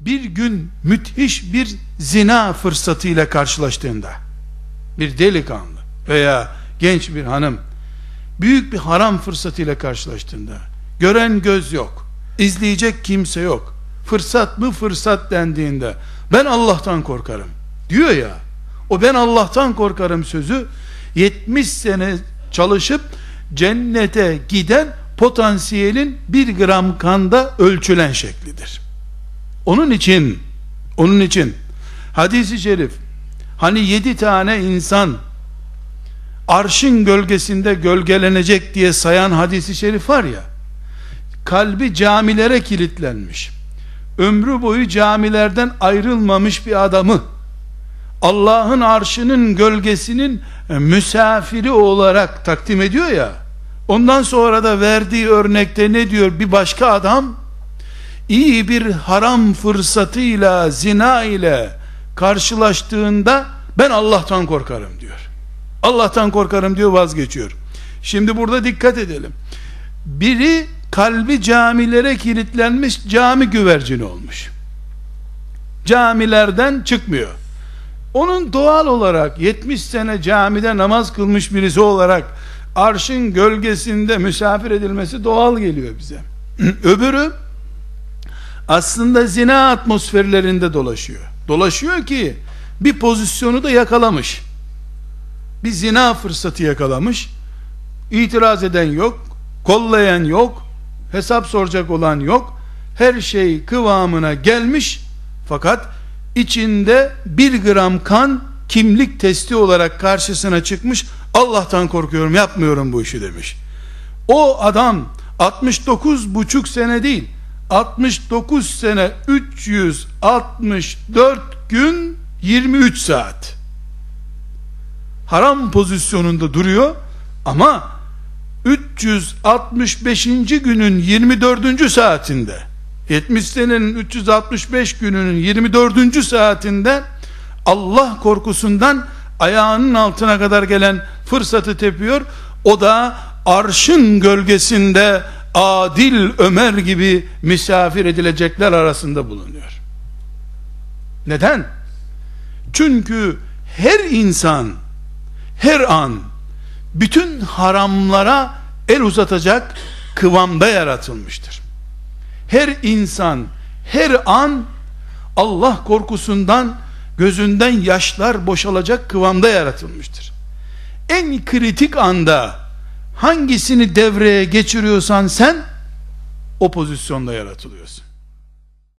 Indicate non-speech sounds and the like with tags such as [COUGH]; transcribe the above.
bir gün müthiş bir zina fırsatıyla karşılaştığında bir delikanlı veya genç bir hanım büyük bir haram fırsatıyla karşılaştığında gören göz yok izleyecek kimse yok fırsat mı fırsat dendiğinde ben Allah'tan korkarım diyor ya o ben Allah'tan korkarım sözü 70 sene çalışıp cennete giden potansiyelin bir gram kanda ölçülen şeklidir. Onun için onun için. Hadisi şerif hani yedi tane insan arşın gölgesinde gölgelenecek diye sayan hadisi şerif var ya kalbi camilere kilitlenmiş. Ömrü boyu camilerden ayrılmamış bir adamı Allah'ın arşının gölgesinin misafiri olarak takdim ediyor ya ondan sonra da verdiği örnekte ne diyor bir başka adam iyi bir haram fırsatıyla zina ile karşılaştığında ben Allah'tan korkarım diyor. Allah'tan korkarım diyor vazgeçiyor. Şimdi burada dikkat edelim. Biri kalbi camilere kilitlenmiş cami güvercini olmuş. Camilerden çıkmıyor. Onun doğal olarak 70 sene camide namaz kılmış birisi olarak arşın gölgesinde misafir edilmesi doğal geliyor bize. [CLEARS THROAT] Öbürü aslında zina atmosferlerinde dolaşıyor. Dolaşıyor ki bir pozisyonu da yakalamış. Bir zina fırsatı yakalamış. İtiraz eden yok, kollayan yok, hesap soracak olan yok. Her şey kıvamına gelmiş fakat içinde bir gram kan kimlik testi olarak karşısına çıkmış Allah'tan korkuyorum yapmıyorum bu işi demiş o adam 69 buçuk sene değil 69 sene 364 gün 23 saat haram pozisyonunda duruyor ama 365. günün 24. saatinde 70 senenin 365 gününün 24. saatinde Allah korkusundan ayağının altına kadar gelen fırsatı tepiyor. O da arşın gölgesinde adil Ömer gibi misafir edilecekler arasında bulunuyor. Neden? Çünkü her insan her an bütün haramlara el uzatacak kıvamda yaratılmıştır her insan her an Allah korkusundan gözünden yaşlar boşalacak kıvamda yaratılmıştır. En kritik anda hangisini devreye geçiriyorsan sen o pozisyonda yaratılıyorsun.